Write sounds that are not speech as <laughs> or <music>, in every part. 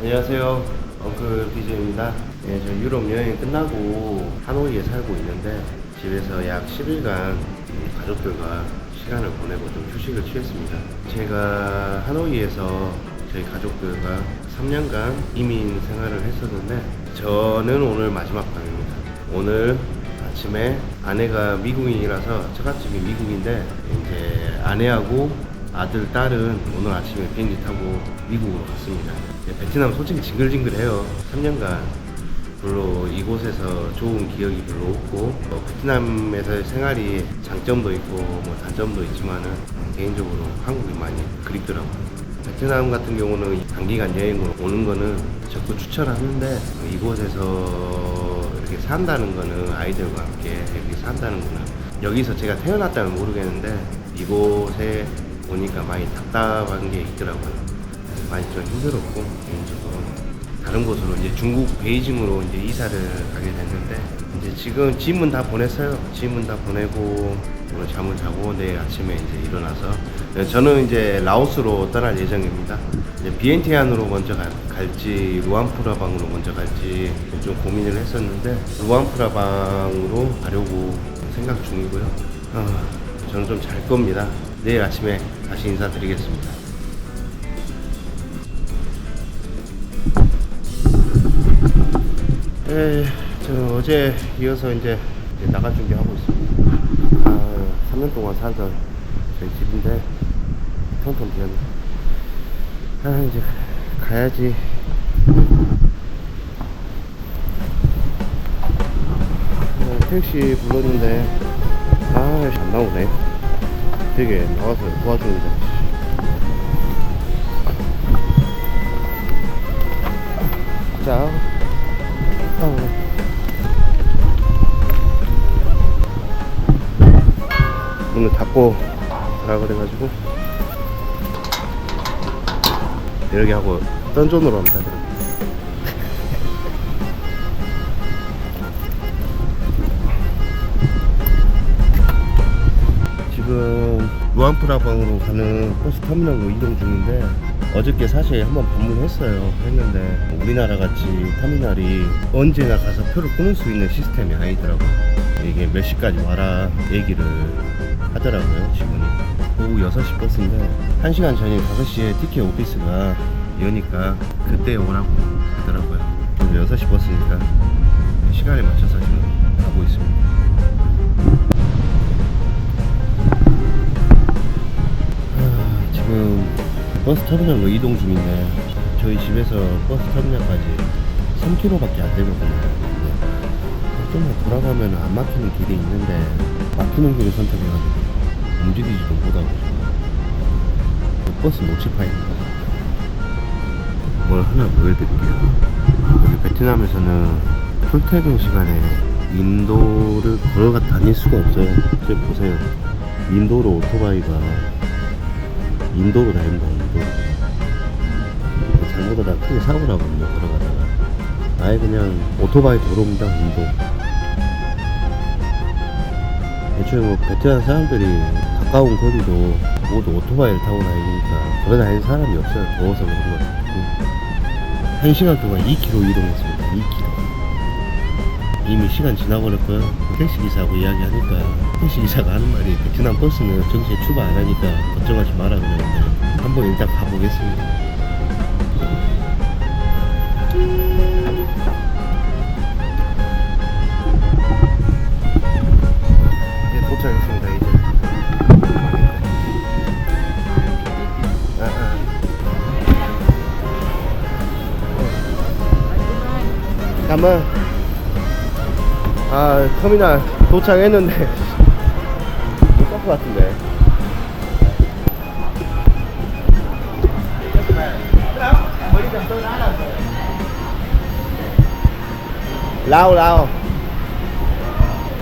안녕하세요. 엉클 DJ입니다. 예, 저 유럽 여행 끝나고 하노이에 살고 있는데 집에서 약 10일간 가족들과 시간을 보내고 좀 휴식을 취했습니다. 제가 하노이에서 저희 가족들과 3년간 이민 생활을 했었는데 저는 오늘 마지막 밤입니다. 오늘 아침에 아내가 미국인이라서 처갓집이 미국인데 이제 아내하고 아들, 딸은 오늘 아침에 비행기 타고 미국으로 갔습니다. 예, 베트남 솔직히 징글징글해요. 3년간 별로 이곳에서 좋은 기억이 별로 없고 뭐 베트남에서의 생활이 장점도 있고 뭐 단점도 있지만은 음, 개인적으로 한국이 많이 그립더라고요. 베트남 같은 경우는 단기간 여행으로 오는 거는 적극 추천하는데 이곳에서 이렇게 산다는 거는 아이들과 함께 이렇게 산다는 거는 여기서 제가 태어났다면 모르겠는데 이곳에 오니까 많이 답답한 게 있더라고요. 많이 좀 힘들었고 개인적으로 다른 곳으로 이제 중국 베이징으로 이제 이사를 가게 됐는데 이제 지금 짐은 다 보냈어요. 짐은 다 보내고 오늘 잠을 자고 내일 아침에 이제 일어나서 네, 저는 이제 라오스로 떠날 예정입니다. 이제 비엔티안으로 먼저 갈, 갈지 루안프라방으로 먼저 갈지 좀 고민을 했었는데 루안프라방으로 가려고 생각 중이고요. 아, 저는 좀 잘 겁니다. 내일 아침에 다시 인사드리겠습니다. 네, 저는 어제 이어서 이제 나갈 준비하고 있습니다. 아, 3년 동안 살던 저희 집인데 텅텅 비었네. 아, 이제 가야지. 어, 택시 불렀는데 아, 안 나오네. 되게 나와서 도와주는데. 자, 어. 문을 닫고 가라 그래가지고 이렇게 하고 던전으로 합니다. 그럼. 지금 루안프라방으로 가는 버스 터미널로 이동 중인데 어저께 사실 한번 방문했어요. 했는데 우리나라 같이 터미널이 언제나 가서 표를 끊을 수 있는 시스템이 아니더라고요. 이게 몇 시까지 와라 얘기를 하더라고요 직원이. 오후 6시 버스인데 1시간 전에 5시에 티켓 오피스가 여니까 그때 오라고 하더라고요. 오늘 6시 버스니까 시간에 맞춰서 지금 가고 있습니다 버스 터미널로 이동 중인데 저희 집에서 버스 터미널까지 3km밖에 안 되거든요. 네. 좀만 돌아가면 안 막히는 길이 있는데 막히는 길을 선택해가지고 움직이지도 못하고 버스 놓칠 파입니다. 뭘 하나 보여드릴게요. 여기 베트남에서는 출퇴근 시간에 인도를 걸어가 다닐 수가 없어요. 저 보세요. 인도로 오토바이가 인도로 다닌다 잘못하다 크게 사고 나거든요 걸어가다가 아예 그냥 오토바이 도로입니다 인도 애초에 뭐 베트남 사람들이 가까운 거리도 모두 오토바이를 타고 다니니까 걸어 다니는 사람이 없어요. 더워서 그런 거 같고. 한 시간 동안 2km 이동했습니다 2km 이미 시간 지나버렸고요. 택시기사하고 이야기하니까 택시기사가 하는 말이 베트남 버스는 정시에 출발 안 하니까 걱정하지 마라 그러는데 한번 일단 가보겠습니다. 이제 도착했습니다 이제. 아, 아. ơn 아 터미널 도착했는데 <laughs> 못갈것 같은데 lao lao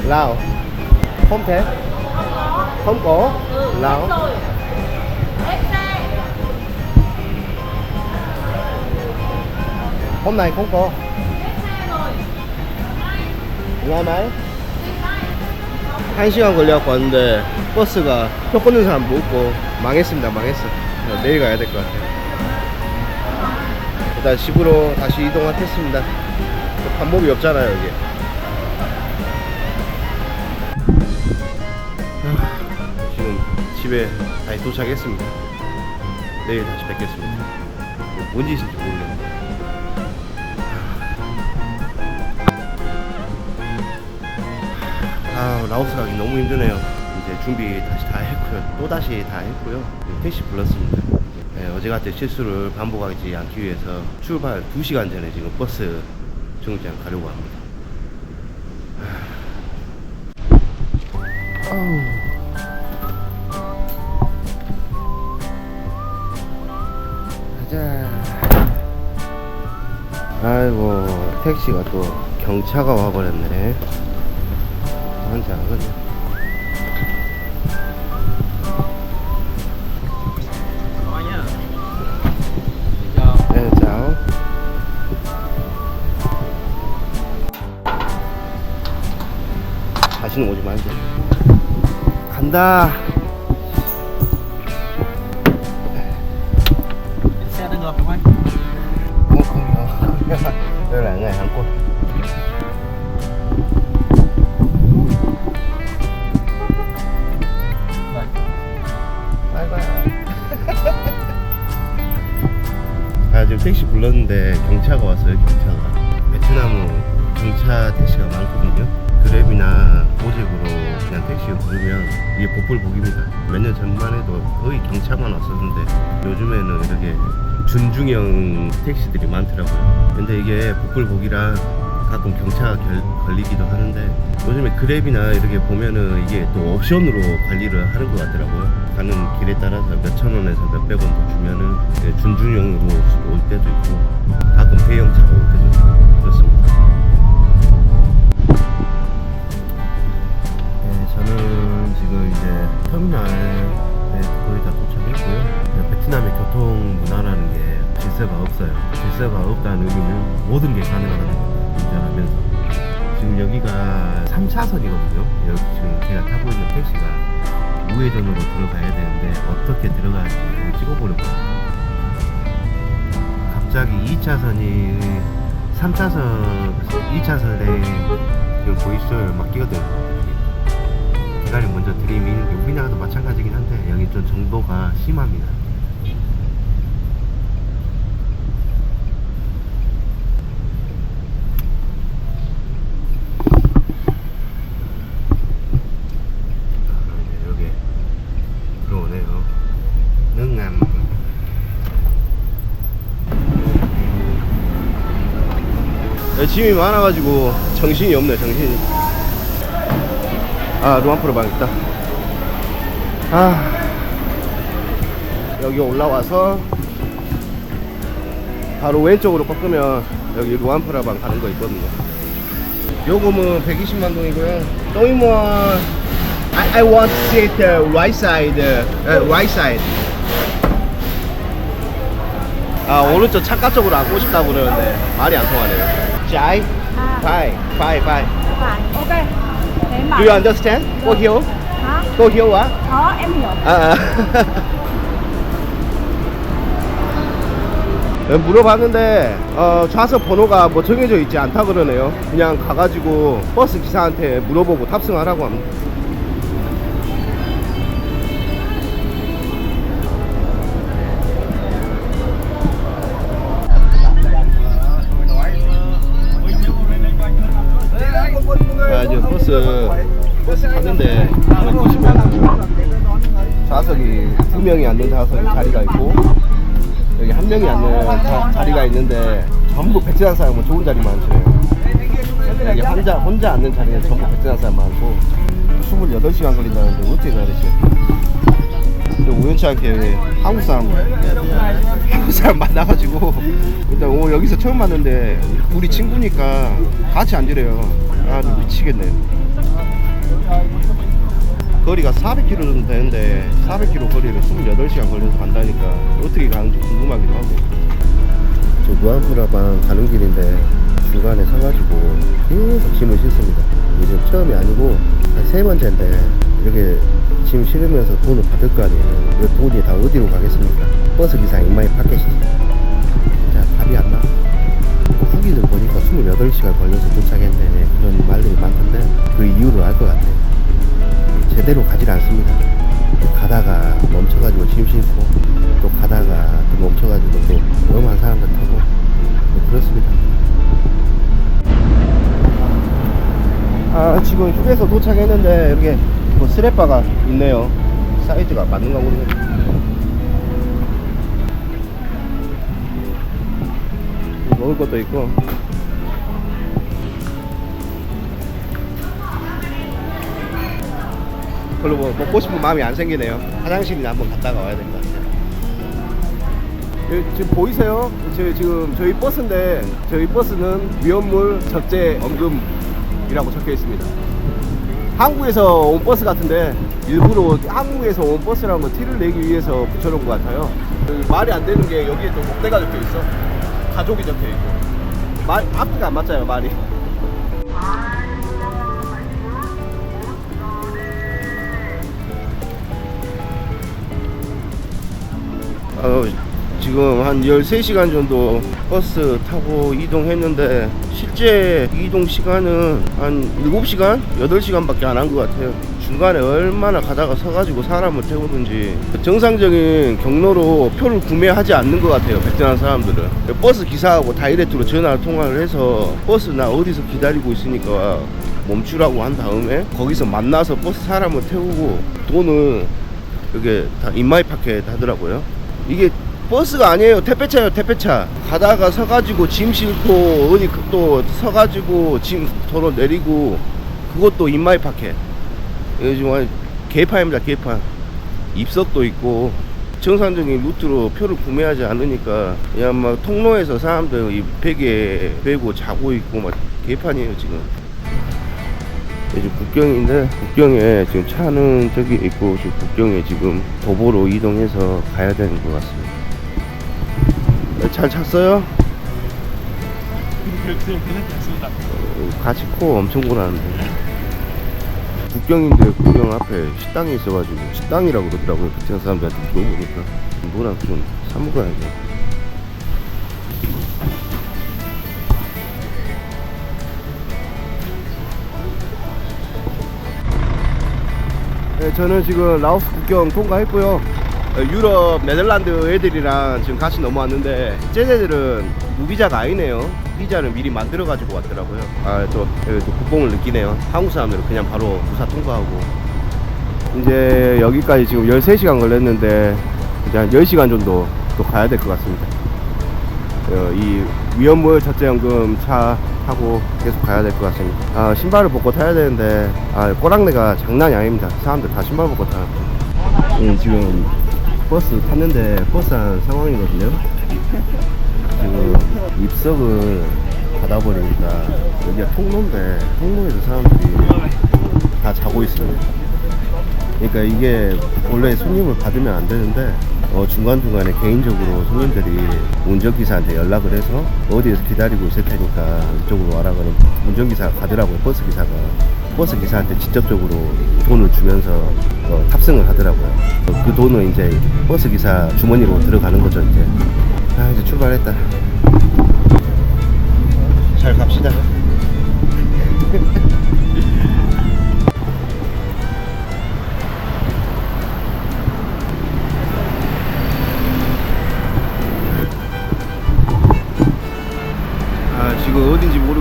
lao không thể không có lao ép xe hôm nay không có ngày mai 한 시간 걸려갖고 왔는데 버스가 표 끊는 사람 못 없고 망했습니다 망했어 내일 가야 될 것 같아요 일단 집으로 다시 이동하겠습니다. 반복이 없잖아요, 여기. 아, 지금 집에 다시 도착했습니다. 내일 다시 뵙겠습니다. 뭔 짓인지 모르겠는데. 아, 라오스 가기 너무 힘드네요. 이제 준비 다시 다 했고요. 또 다시 다 했고요. 택시 불렀습니다. 네, 어제 같은 실수를 반복하지 않기 위해서 출발 2시간 전에 지금 버스 정류장 가려고 합니다. 가자. 아이고 택시가 또 경차가 와버렸네. 하 다시는 오지 말자. 간다. không anh 어, 어. 복불복입니다 몇 년 전만 해도 거의 경차만 왔었는데 요즘에는 이렇게 준중형 택시들이 많더라고요 근데 이게 복불복이라 가끔 경차가 결- 걸리기도 하는데 요즘에 그랩이나 이렇게 보면은 이게 또 옵션으로 관리를 하는 것 같더라고요. 가는 길에 따라서 몇천 원에서 몇백 원 더 주면은 준중형으로 올 때도 있고 가끔 대형차가 올 때도 있고 그렇습니다. 네, 저는 지금 이제 터미널에 거의 다 도착했고요. 네, 베트남의 교통 문화라는 게 질서가 없어요. 질서가 없다는 의미는 모든 게 가능하다는 겁니다. 운전하면서. 지금 여기가 3차선이거든요. 여기 지금 제가 타고 있는 택시가 우회전으로 들어가야 되는데 어떻게 들어가는지 찍어보는 거예요. 갑자기 2차선이 3차선, 2차선에 지금 보이시죠? 막 끼어들어요. 대가리 먼저 게 우리나라도 마찬가지긴 한데 여기 좀 정도가 심합니다. 아. 네, 짐이 많아가지고 정신이 없네 정신이. 아 루안프로 방 있다. 아. 여기 올라와서 바로 왼쪽으로 꺾으면 여기 루안프라방 가는 거 있거든요. 요금은 120만 동이고요. 또이몬 I, I want to sit the right side uh, right side. 아 오른쪽 창가 쪽으로 앉고 싶다고 그러는데 말이 안 통하네요. phải phải phải phải. Ok. Thế mà. do you understand cô hiểu Hả? cô hiểu hả Có, em hiểu. 아, 아. <laughs> 네, 물어봤는데 어, 좌석 번호가 뭐 정해져 있지 않다 그러네요. 그냥 가가지고 버스 기사한테 물어보고 탑승하라고 합니다. 명이 앉는 좌석에 자리가 있고 여기 한 명이 앉는 자, 자리가 있는데 전부 베트남 사람은 좋은 자리만 앉으래요. 여기 혼자 혼자 앉는 자리는 전부 베트남 사람 많고 28시간 걸린다는데 어떻게? 근데 우연치 않게 한국 사람 한국 사람 만나가지고 일단 오 여기서 처음 봤는데 우리 친구니까 같이 앉으래요. 아 미치겠네. 거리가 400km 정도 되는데 400km 거리를 28시간 걸려서 간다니까 어떻게 가는지 궁금하기도 하고. 저 무한프라방 가는 길인데 중간에 서가지고 계속 짐을 싣습니다. 이제 처음이 아니고 한 세 번째인데 이렇게 짐 실으면서 돈을 받을 거 아니에요. 이 돈이 다 어디로 가겠습니까? 버스 기사 이마에 파켓이 자 답이 안 나와 시간 걸려서 도착했네 그런 말들이 많던데 그 이유를 알 것 같아요 제대로 가질 않습니다. 가다가 멈춰가지고 짐 싣고 또 가다가 또 멈춰가지고 또 위험한 사람들 타고 뭐 그렇습니다. 아 지금 휴게소 도착했는데 이렇게 뭐 스레바가 있네요. 사이즈가 맞는가 모르겠네 먹을 것도 있고 별로 뭐 먹고 싶은 마음이 안 생기네요. 화장실이나 한번 갔다가 와야 같아요 예, 지금 보이세요? 저, 지금 저희 버스인데 저희 버스는 위험물 적재 언금이라고 적혀 있습니다. 한국에서 온 버스 같은데 일부러 한국에서 온 버스라는 거 티를 내기 위해서 붙여놓은 것 같아요. 그 말이 안 되는 게 여기에 또 목대가 적혀 있어. 가족이 적혀 있고. 말 앞뒤가 안 맞잖아요 말이 어, 지금 한 13시간 정도 버스 타고 이동했는데 실제 이동 시간은 한 7시간? 8시간밖에 안 한 것 같아요. 중간에 얼마나 가다가 서가지고 사람을 태우든지 정상적인 경로로 표를 구매하지 않는 것 같아요. 베트남 사람들은. 버스 기사하고 다이렉트로 전화 통화를 해서 버스 나 어디서 기다리고 있으니까 멈추라고 한 다음에 거기서 만나서 버스 사람을 태우고 돈은 이게 다 인마이 파켓 하더라고요. 이게 버스가 아니에요. 택배차예요. 택배차. 가다가 서가지고 짐 싣고 어디 또 서가지고 짐 도로 내리고 그것도 인마이 파켓. 요즘 완 개판입니다. 개판. 입석도 있고 정상적인 루트로 표를 구매하지 않으니까 그냥 막 통로에서 사람들 이 베개 베고 자고 있고 막 개판이에요 지금. 이제 국경인데 국경에 지금 차는 저기 있고 지금 국경에 지금 도보로 이동해서 가야 되는 것 같습니다. 네, 잘 찼어요? 어, 같이 코 엄청 고나는데. 국경인데 국경 앞에 식당이 있어가지고 식당이라고 그러더라고요. 베트남 사람들한테 물어보니까. 뭐랑 좀 사먹어야죠 네, 저는 지금 라오스 국경 통과했고요. 어, 유럽, 네덜란드 애들이랑 지금 같이 넘어왔는데 쟤네들은 무비자가 아니네요. 비자를 미리 만들어 가지고 왔더라고요. 아, 또, 여기 또 국뽕을 느끼네요. 한국 사람들은 그냥 바로 무사 통과하고. 이제 여기까지 지금 13시간 걸렸는데 이제 한 10시간 정도 또 가야 될 것 같습니다. 어, 이 위험물 적재연금 차 타고 계속 가야 될 것 같습니다. 아, 신발을 벗고 타야 되는데 아, 꼬랑내가 장난이 아닙니다. 사람들 다 신발 벗고 타요. 예, 지금 버스 탔는데 버스 한 상황이거든요. 지금 입석을 받아버리니까 여기가 통로인데 통로에서 사람들이 다 자고 있어요. 그러니까 이게 원래 손님을 받으면 안 되는데 어, 중간중간에 개인적으로 손님들이 운전기사한테 연락을 해서 어디에서 기다리고 있을 테니까 이쪽으로 와라 그러면 운전기사가 가더라고요 버스기사가. 버스기사한테 직접적으로 돈을 주면서 어, 탑승을 하더라고요. 어, 그 돈은 이제 버스기사 주머니로 들어가는 거죠 이제. 아 이제 출발했다. 잘 갑시다 <laughs>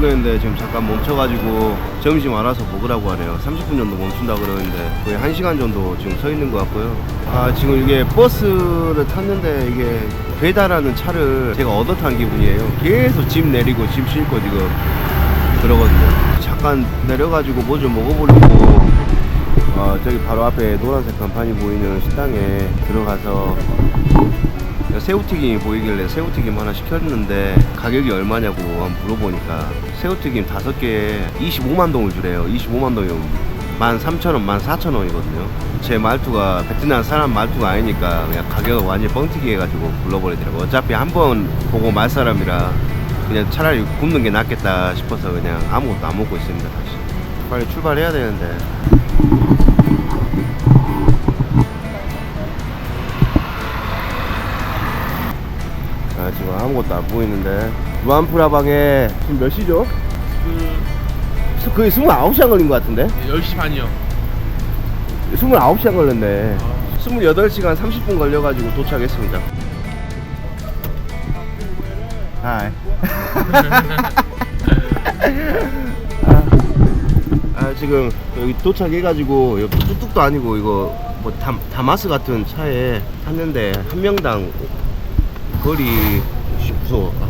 모르겠는데 지금 잠깐 멈춰가지고 점심 알아서 먹으라고 하네요. 30분 정도 멈춘다 그러는데 거의 1시간 정도 지금 서 있는 것 같고요. 아, 지금 이게 버스를 탔는데 이게 배달하는 차를 제가 얻어 탄 기분이에요. 계속 짐 내리고 짐 싣고 지금 그러거든요. 잠깐 내려가지고 뭐 좀 먹어보려고 어, 저기 바로 앞에 노란색 간판이 보이는 식당에 들어가서 새우튀김이 보이길래 새우튀김 하나 시켰는데 가격이 얼마냐고 한번 물어보니까 새우튀김 다섯 개에 25만 동을 주래요. 25만 동이면 13,000원, 14,000원이거든요. 제 말투가 베트남 사람 말투가 아니니까 그냥 가격을 완전 뻥튀기 해가지고 불러버리더라고요. 어차피 한 번 보고 말 사람이라 그냥 차라리 굶는 게 낫겠다 싶어서 그냥 아무것도 안 먹고 있습니다, 다시. 빨리 출발해야 되는데. 아, 아무것도 안 보이는데 루안프라방에 지금 몇 시죠? 그 거의 29시간 걸린 것 같은데? 10시 반이요. 29시간 걸렸네. 28시간 30분 걸려가지고 도착했습니다. 하이. <laughs> 아, 아, 지금 여기 도착해가지고 여기 뚝뚝도 아니고 이거 뭐 다, 다마스 같은 차에 탔는데 한 명당 거리 씨, 무서워. 아.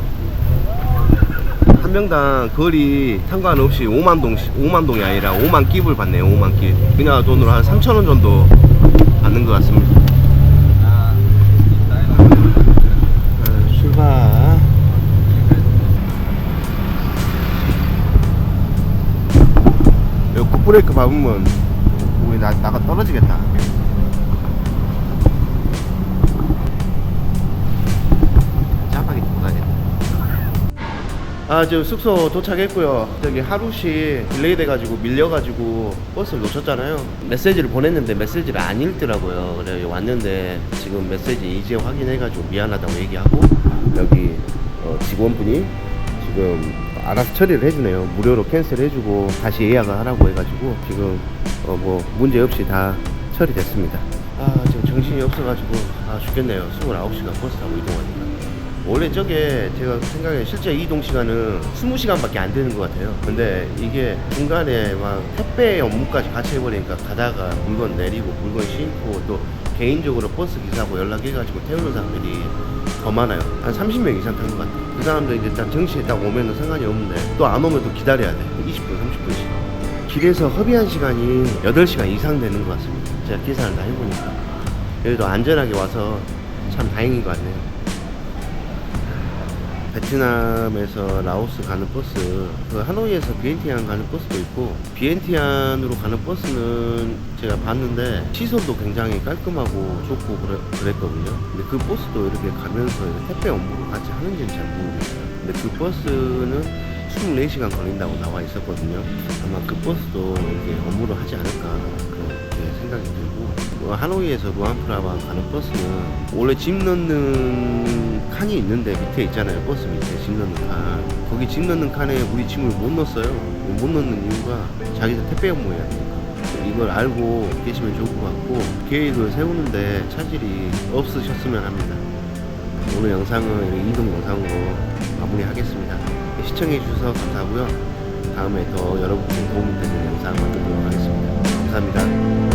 한 명당 거리 상관없이 5만 동 5만 동이 아니라 5만 끼불 받네요. 5만 끼. 그냥 돈으로 한 3천 원 정도 받는 것 같습니다. 아, 출발. 여기 굿브레이크 밟으면 우리 나, 나가 떨어지겠다. 아 지금 숙소 도착했고요. 저기 하루씩 딜레이 돼가지고 밀려가지고 버스를 놓쳤잖아요. 메시지를 보냈는데 메시지를 안 읽더라고요. 그래 왔는데 지금 메시지 이제 확인해가지고 미안하다고 얘기하고 여기 어, 직원분이 지금 알아서 처리를 해주네요. 무료로 캔슬 해주고 다시 예약을 하라고 해가지고 지금 어, 뭐 문제 없이 다 처리됐습니다. 아 지금 정신이 없어가지고 아 죽겠네요. 29시간 버스 타고 이동하니까 원래 저게 제가 생각에 실제 이동 시간은 20시간밖에 안 되는 것 같아요. 근데 이게 중간에 막 택배 업무까지 같이 해버리니까 가다가 물건 내리고 물건 싣고 또 개인적으로 버스 기사하고 연락해가지고 태우는 사람들이 더 많아요. 한 30명 이상 탄 것 같아요. 그 사람들 이제 딱 정시에 딱 오면은 상관이 없는데 또 안 오면 또 기다려야 돼. 20분, 30분씩. 길에서 허비한 시간이 8시간 이상 되는 것 같습니다. 제가 계산을 다 해보니까. 그래도 안전하게 와서 참 다행인 것 같네요. 베트남에서 라오스 가는 버스, 그 하노이에서 비엔티안 가는 버스도 있고, 비엔티안으로 가는 버스는 제가 봤는데, 시설도 굉장히 깔끔하고 좋고 그래, 그랬거든요. 근데 그 버스도 이렇게 가면서 택배 업무를 같이 하는지는 잘 모르겠어요. 근데 그 버스는 24시간 걸린다고 나와 있었거든요. 아마 그 버스도 이렇게 업무를 하지 않을까, 그렇게 생각이 들고, 뭐 하노이에서 루안프라방 가는 버스는 원래 짐 넣는 칸이 있는데 밑에 있잖아요 버스 밑에 짐 넣는 칸. 거기 짐 넣는 칸에 우리 짐을 못 넣었어요. 못 넣는 이유가 자기들 택배 업무해야 되니까. 이걸 알고 계시면 좋을 것 같고 계획을 세우는데 차질이 없으셨으면 합니다. 오늘 영상은 이동 영상으로 마무리하겠습니다. 시청해 주셔서 감사하고요. 다음에 더 여러분께 도움이 되는 영상 만들도록 하겠습니다. 감사합니다